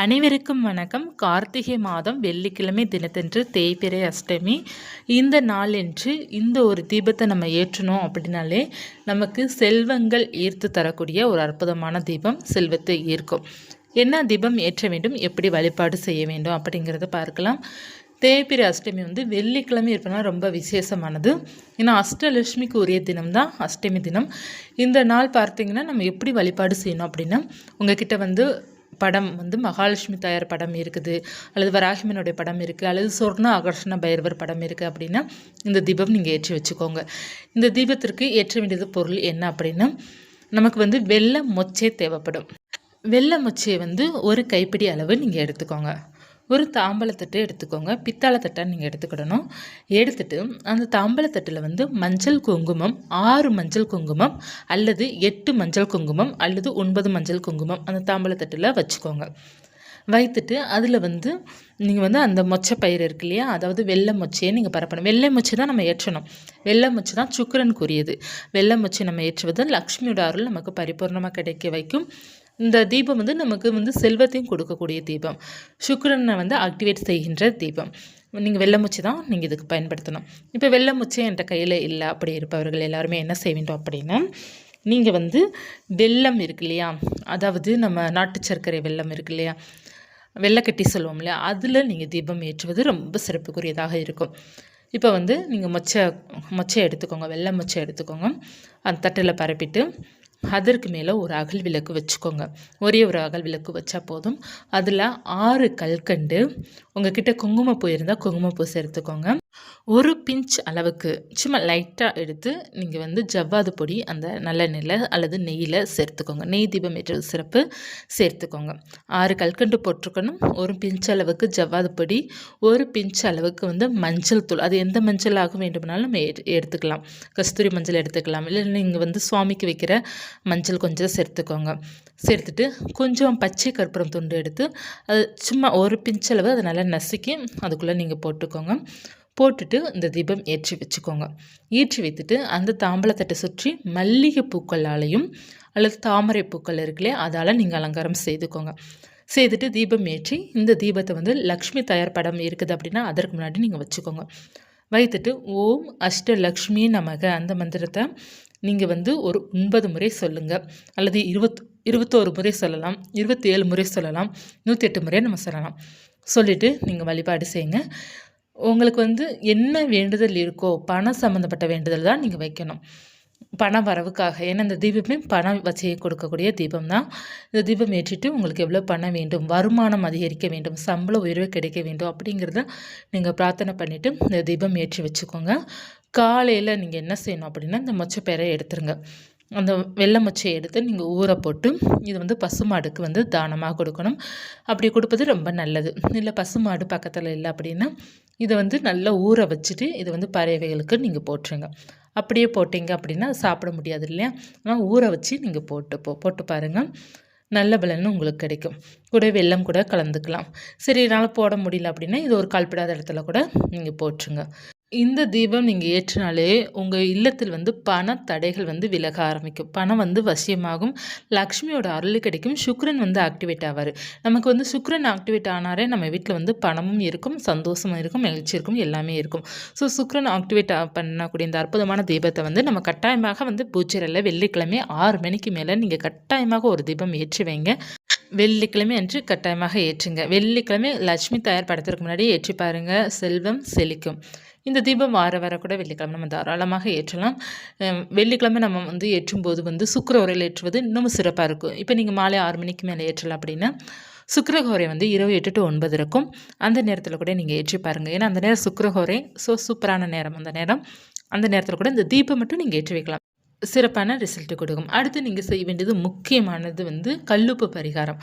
அனைவருக்கும் வணக்கம். கார்த்திகை மாதம் வெள்ளிக்கிழமை தினத்தன்று தேய்பிறை அஷ்டமி. இந்த நாளன்று இந்த ஒரு தீபத்தை நம்ம ஏற்றணும் அப்படின்னாலே நமக்கு செல்வங்கள் ஈர்த்து தரக்கூடிய ஒரு அற்புதமான தீபம் செல்வத்தை ஈர்க்கும். என்ன தீபம் ஏற்ற வேண்டும்? எப்படி வழிபாடு செய்ய வேண்டும்? அப்படிங்கிறத பார்க்கலாம். தேய்பிரை அஷ்டமி வந்து வெள்ளிக்கிழமை இருப்பதுனா ரொம்ப விசேஷமானது. ஏன்னா அஷ்டலட்சுமிக்கு உரிய தினம் தான் அஷ்டமி தினம். இந்த நாள் பார்த்தீங்கன்னா நம்ம எப்படி வழிபாடு செய்யணும் அப்படின்னா உங்ககிட்ட வந்து படம் வந்து மகாலட்சுமி தாயார் படம் இருக்குது அல்லது வராகிமனுடைய படம் இருக்குது அல்லது சொர்ண ஆகர்ஷண பைரவர் படம் இருக்குது அப்படின்னா இந்த தீபம் நீங்கள் ஏற்றி வச்சுக்கோங்க. இந்த தீபத்திற்கு ஏற்ற வேண்டியது பொருள் என்ன அப்படின்னா நமக்கு வந்து வெள்ளை மொச்சை தேவைப்படும். வெள்ளை மொச்சையை வந்து ஒரு கைப்பிடி அளவு நீங்கள் எடுத்துக்கோங்க. ஒரு தாம்பலத்தட்டு எடுத்துக்கோங்க. பித்தாள தட்டை நீங்கள் எடுத்துக்கிடணும். எடுத்துட்டு அந்த தாம்பலத்தட்டில் வந்து மஞ்சள் குங்குமம் ஆறு மஞ்சள் குங்குமம் அல்லது எட்டு மஞ்சள் குங்குமம் அல்லது ஒன்பது மஞ்சள் குங்குமம் அந்த தாம்பழத்தட்டில் வச்சுக்கோங்க. வைத்துட்டு அதில் வந்து நீங்கள் வந்து அந்த மொச்சை பயிர் இருக்கு இல்லையா? அதாவது வெள்ளை மொச்சையை நீங்கள் பரப்பணும். வெள்ளை மொச்சை தான் நம்ம ஏற்றணும். வெள்ளை மொச்சை தான் சுக்கரனுக்குரியது. வெள்ளை மொச்சை நம்ம ஏற்றுவது லக்ஷ்மியோட அருள் நமக்கு பரிபூர்ணமாக கிடைக்க வைக்கும். இந்த தீபம் வந்து நமக்கு வந்து செல்வத்தையும் கொடுக்கக்கூடிய தீபம். சுக்கரனை வந்து ஆக்டிவேட் செய்கின்ற தீபம். நீங்கள் வெள்ளமுச்சி தான் நீங்கள் இதுக்கு பயன்படுத்தணும். இப்போ வெள்ளமுச்சி என்கிட்ட கையில் இல்லை அப்படி இருப்பவர்கள் எல்லாருமே என்ன செய்ய வேண்டும் அப்படின்னா நீங்கள் வந்து வெள்ளம் இருக்கு இல்லையா? அதாவது நம்ம நாட்டு சர்க்கரை வெள்ளம் இருக்கு இல்லையா? வெள்ளைக்கட்டி சொல்லுவோம் இல்லையா? அதில் நீங்கள் தீபம் ஏற்றுவது ரொம்ப சிறப்புக்குரியதாக இருக்கும். இப்போ வந்து நீங்கள் மொச்சை மொச்சை எடுத்துக்கோங்க வெள்ளை மொச்சை எடுத்துக்கோங்க. அந்த தட்டில் பரப்பிட்டு அதற்கு மேலே ஒரு அகல் விளக்கு வச்சுக்கோங்க. ஒரே ஒரு அகல் விளக்கு வச்சா போதும். அதில் ஆறு கல்கண்டு. உங்ககிட்ட குங்குமப்பூ இருந்தால் குங்குமப்பூ சேர்த்துக்கோங்க. ஒரு பிஞ்ச் அளவுக்கு சும்மா லைட்டாக எடுத்து நீங்கள் வந்து ஜவ்வாது பொடி அந்த நல்லெண்ணெயில் அல்லது நெய்யில் சேர்த்துக்கோங்க. நெய் தீபம் ஏற்ற சிறப்பு சேர்த்துக்கோங்க. ஆறு கல்கண்டு போட்டிருக்கணும். ஒரு பிஞ்ச் அளவுக்கு ஜவ்வாது பொடி ஒரு பிஞ்ச் அளவுக்கு வந்து மஞ்சள் தூள். அது எந்த மஞ்சள் ஆக வேண்டுமானாலும் நம்ம எடுத்துக்கலாம். கஸ்தூரி மஞ்சள் எடுத்துக்கலாம். இல்லை நீங்கள் வந்து சுவாமிக்கு வைக்கிற மஞ்சள் கொஞ்சம் சேர்த்துக்கோங்க. சேர்த்துட்டு கொஞ்சம் பச்சை கற்பூரம் துண்டு எடுத்து அது சும்மா ஒரு பிஞ்சளவு அதை நல்லா நசுக்கி அதுக்குள்ளே நீங்கள் போட்டுக்கோங்க. போட்டுட்டு இந்த தீபம் ஏற்றி வச்சுக்கோங்க. ஏற்றி வைத்துட்டு அந்த தாம்பலத்தட்டை சுற்றி மல்லிகை பூக்களாலையும் அல்லது தாமரை பூக்கள் இருக்குல்லையே அதால் நீங்கள் அலங்காரம் செய்துக்கோங்க. செய்துட்டு தீபம் ஏற்றி இந்த தீபத்தை வந்து லக்ஷ்மி தயார் படம் இருக்குது அப்படின்னா அதற்கு முன்னாடி நீங்கள் வச்சுக்கோங்க. வைத்துட்டு ஓம் அஷ்டலக்ஷ்மி நமக அந்த மந்திரத்தை நீங்கள் வந்து ஒரு ஒன்பது முறை சொல்லுங்கள் அல்லது இருபத் இருபத்தோரு முறை சொல்லலாம் இருபத்தி ஏழு முறை சொல்லலாம் நூற்றி எட்டு முறை நம்ம சொல்லலாம். சொல்லிவிட்டு நீங்கள் வழிபாடு செய்யுங்க. உங்களுக்கு வந்து என்ன வேண்டுதல் இருக்கோ பணம் சம்மந்தப்பட்ட வேண்டுதல் தான் நீங்கள் வைக்கணும். பண வரவுக்காக ஏன்னா இந்த தீபமே பணம் வச்சு கொடுக்கக்கூடிய தீபம் தான் இந்த தீபம் ஏற்றிட்டு உங்களுக்கு எவ்வளோ பணம் வேண்டும் வருமானம் அதிகரிக்க வேண்டும் சம்பள உயர்வு கிடைக்க வேண்டும் அப்படிங்கிறத நீங்கள் பிரார்த்தனை பண்ணிவிட்டு இந்த தீபம் ஏற்றி வச்சுக்கோங்க. காலையில் நீங்கள் என்ன செய்யணும் அப்படின்னா இந்த மொச்சப்பேரை எடுத்துருங்க. அந்த வெள்ளை மொச்சையை எடுத்து நீங்கள் ஊற போட்டு இது வந்து பசுமாடுக்கு வந்து தானமாக கொடுக்கணும். அப்படி கொடுப்பது ரொம்ப நல்லது. இல்லை பசுமாடு பக்கத்தில் இல்லை அப்படின்னா இதை வந்து நல்லா ஊற வச்சுட்டு இதை வந்து பறவைகளுக்கு நீங்கள் போட்டுருங்க அப்படியே போட்டிங்க அப்படின்னா சாப்பிட முடியாது இல்லையா? ஆனால் ஊற வச்சு நீங்கள் போட்டு போ போட்டு பாருங்கள் நல்ல பலன் உங்களுக்கு கிடைக்கும். கூட வெள்ளம் கூட கலந்துக்கலாம். சரி என்னால் போட முடியல அப்படின்னா இது ஒரு கால்படாத இடத்துல கூட நீங்கள் போட்டுருங்க இந்த தீபம் நீங்கள் ஏற்றினாலே உங்கள் இல்லத்தில் வந்து பண தடைகள் வந்து விலக ஆரம்பிக்கும். பணம் வந்து வசியமாகும். லக்ஷ்மியோட அருள் கிடைக்கும். சுக்ரன் வந்து ஆக்டிவேட் ஆவார். நமக்கு வந்து சுக்ரன் ஆக்டிவேட் ஆனாரே நம்ம வீட்டில் வந்து பணமும் இருக்கும் சந்தோஷமும் இருக்கும் மகிழ்ச்சி இருக்கும் எல்லாமே இருக்கும். ஸோ சுக்ரன் ஆக்டிவேட் பண்ணக்கூடிய இந்த அற்புதமான தீபத்தை வந்து நம்ம கட்டாயமாக வந்து பூச்சரில் வெள்ளிக்கிழமை ஆறு மணிக்கு மேலே நீங்கள் கட்டாயமாக ஒரு தீபம் ஏற்றி வைங்க. வெள்ளிக்கிழமை அன்று கட்டாயமாக ஏற்றுங்க. வெள்ளிக்கிழமை லட்சுமி தயார் படத்திற்கு முன்னாடி ஏற்றி பாருங்கள் செல்வம் செழிக்கும். இந்த தீபம் வார வர கூட வெள்ளிக்கிழமை நம்ம தாராளமாக ஏற்றலாம். வெள்ளிக்கிழமை நம்ம வந்து ஏற்றும்போது வந்து சுக்கர உரையில் ஏற்றுவது இன்னும் சிறப்பாக இருக்கும். இப்போ நீங்கள் மாலை ஆறு மணிக்கு மேலே ஏற்றலாம் அப்படின்னா சுக்கரகோரை வந்து இரவு எட்டு டு ஒன்பது இருக்கும். அந்த நேரத்தில் கூட நீங்கள் ஏற்றி பாருங்கள் ஏன்னா அந்த நேரம் சுக்கரகோரை ஸோ சூப்பரான நேரம் அந்த நேரம். அந்த நேரத்தில் கூட இந்த தீபம் மட்டும் நீங்கள் ஏற்றி வைக்கலாம். சிறப்பான ரிசல்ட்டு கொடுக்கும். அடுத்து நீங்கள் செய்ய வேண்டியது முக்கியமானது வந்து கல்லுப்பு பரிகாரம்.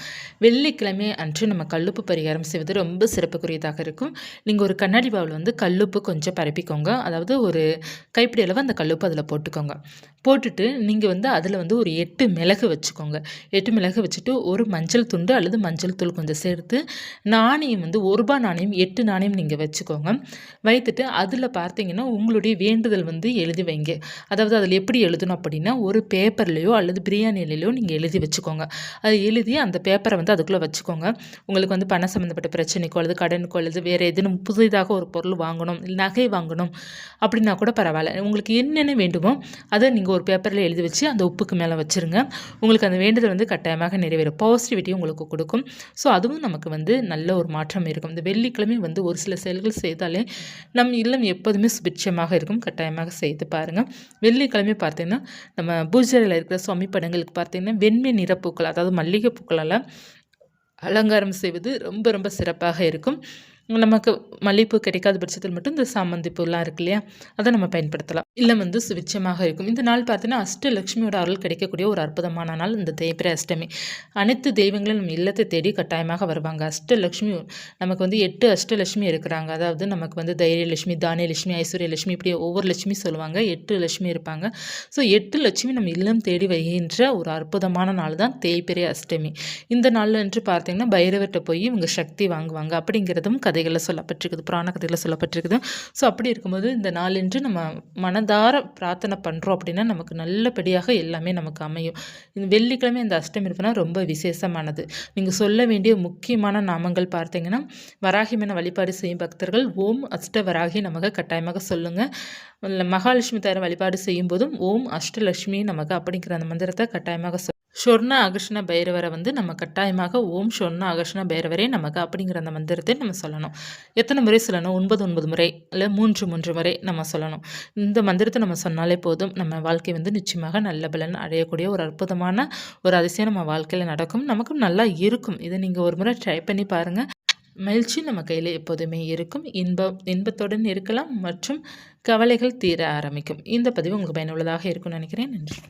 வெள்ளிக்கிழமை அன்று நம்ம கல்லுப்பு பரிகாரம் செய்வது ரொம்ப சிறப்புக்குரியதாக இருக்கும். நீங்கள் ஒரு கண்ணாடி பாவில் வந்து கல்லுப்பு கொஞ்சம் பரப்பிக்கோங்க. அதாவது ஒரு கைப்பிடி அளவு அந்த கல்லுப்பு அதில் போட்டுக்கோங்க. போட்டுட்டு நீங்கள் வந்து அதில் வந்து ஒரு எட்டு மிளகு வச்சுக்கோங்க. எட்டு மிளகு வச்சுட்டு ஒரு மஞ்சள் துண்டு அல்லது மஞ்சள் தூள் கொஞ்சம் சேர்த்து நாணயம் வந்து ஒரு ரூபா நாணயம் எட்டு நாணயம் நீங்கள் வச்சுக்கோங்க. வைத்துட்டு அதில் பார்த்தீங்கன்னா உங்களுடைய வேண்டுதல் வந்து எழுதி வைங்க. அதாவது அதில் எப்படி எழுது எழுதணும் அப்படின்னா ஒரு பேப்பர்லேயோ அல்லது பிரியாணி இலையிலையோ நீங்கள் எழுதி வச்சுக்கோங்க. அது எழுதி அந்த பேப்பரை வந்து அதுக்குள்ளே வச்சுக்கோங்க. உங்களுக்கு வந்து பணம் சம்மந்தப்பட்ட பிரச்சனைக்கோ அல்லது கடனுக்கோ அல்லது வேறு எதுவும் புதிதாக ஒரு பொருள் வாங்கணும் இல்லை நகை வாங்கணும் அப்படின்னா கூட பரவாயில்ல. உங்களுக்கு என்னென்ன வேண்டுமோ அதை நீங்கள் ஒரு பேப்பரில் எழுதி வச்சு அந்த உப்புக்கு மேலே வச்சுருங்க. உங்களுக்கு அந்த வேண்டுதல் வந்து கட்டாயமாக நிறைவேறும். பாசிட்டிவிட்டி உங்களுக்கு கொடுக்கும். ஸோ அதுவும் நமக்கு வந்து நல்ல ஒரு மாற்றம் இருக்கும். இந்த வெள்ளிக்கிழமை வந்து ஒரு சில செயல்கள் செய்தாலே நம் இல்லம் எப்போதுமே சுபிட்சமாக இருக்கும். கட்டாயமாக செய்து பாருங்கள் வெள்ளிக்கிழமை பார்த்தீங்கன்னா நம்ம பூஜையில் இருக்கிற சுவாமி படங்களுக்கு பார்த்திங்கன்னா வெண்மை நிறப்பூக்கள் அதாவது மல்லிகை அலங்காரம் செய்வது ரொம்ப ரொம்ப சிறப்பாக இருக்கும். நமக்கு மல்லிகைப்பூ கிடைக்காத பட்சத்தில் மட்டும் இந்த சாமந்தி பூலாம் இருக்கு இல்லையா? அதை நம்ம பயன்படுத்தலாம். இல்லை வந்து சுவிச்சமாக இருக்கும். இந்த நாள் பார்த்தீங்கன்னா அஷ்டலட்சுமியோட அருள் கிடைக்கக்கூடிய ஒரு அற்புதமான நாள். இந்த தேய்பிரை அஷ்டமி அனைத்து தெய்வங்களும் நம்ம இல்லத்தை தேடி கட்டாயமாக வருவாங்க. அஷ்டலட்சுமி நமக்கு வந்து எட்டு அஷ்டலட்சுமி இருக்கிறாங்க. அதாவது நமக்கு வந்து தைரியலட்சுமி தானியலட்சுமி ஐஸ்வர்யலட்சுமி இப்படி ஒவ்வொரு லட்சுமி சொல்லுவாங்க. எட்டு லட்சுமி இருப்பாங்க. ஸோ எட்டு லட்சுமி நம்ம இல்லம் தேடி வருகின்ற ஒரு அற்புதமான நாள் தான் தேய்பிரை அஷ்டமி. இந்த நாளில் என்று பார்த்தீங்கன்னா பைரவர்கிட்ட போய் இவங்க சக்தி வாங்குவாங்க. அப்படிங்கிறதும் கதைகளில் சொல்லப்பட்டிருக்குது புராண கதைகளில் சொல்லப்பட்டிருக்குது. ஸோ அப்படி இருக்கும்போது இந்த நாளென்று நம்ம மனதார பிரார்த்தனை பண்ணுறோம் அப்படின்னா நமக்கு நல்லபடியாக எல்லாமே நமக்கு அமையும். இந்த வெள்ளிக்கிழமை இந்த அஷ்டமி இருக்குன்னா ரொம்ப விசேஷமானது. நீங்கள் சொல்ல வேண்டிய முக்கியமான நாமங்கள் பார்த்தீங்கன்னா வராகிமன வழிபாடு செய்யும் பக்தர்கள் ஓம் அஷ்ட வராகி நமக்கு கட்டாயமாக சொல்லுங்கள் மகாலட்சுமி தர வழிபாடு செய்யும் போதும் ஓம் அஷ்டலட்சுமி நமக்கு அப்படிங்கிற அந்த மந்திரத்தை கட்டாயமாக சொல் ஷொர்ண அகர்ஷண பைரவரை வந்து நம்ம கட்டாயமாக ஓம் ஷொர்ண அகர்ஷண பைரவரே நமக்கு அப்படிங்கிற அந்த மந்திரத்தை நம்ம சொல்லணும். எத்தனை முறை சொல்லணும்? ஒன்பது ஒன்பது முறை இல்லை மூன்று மூன்று முறை நம்ம சொல்லணும். இந்த மந்திரத்தை நம்ம சொன்னாலே போதும். நம்ம வாழ்க்கை வந்து நிச்சயமாக நல்ல பலன் அடையக்கூடிய ஒரு அற்புதமான ஒரு அதிசயம் நம்ம வாழ்க்கையில் நடக்கும். நமக்கும் நல்லா இருக்கும். இதை நீங்கள் ஒரு முறை ட்ரை பண்ணி பாருங்கள் மகிழ்ச்சி நம்ம கையில் எப்போதுமே இருக்கும். இன்பம் இன்பத்துடன் இருக்கலாம் மற்றும் கவலைகள் தீர ஆரம்பிக்கும். இந்த பதிவு உங்களுக்கு பயனுள்ளதாக இருக்கும்னு நினைக்கிறேன். நன்றி.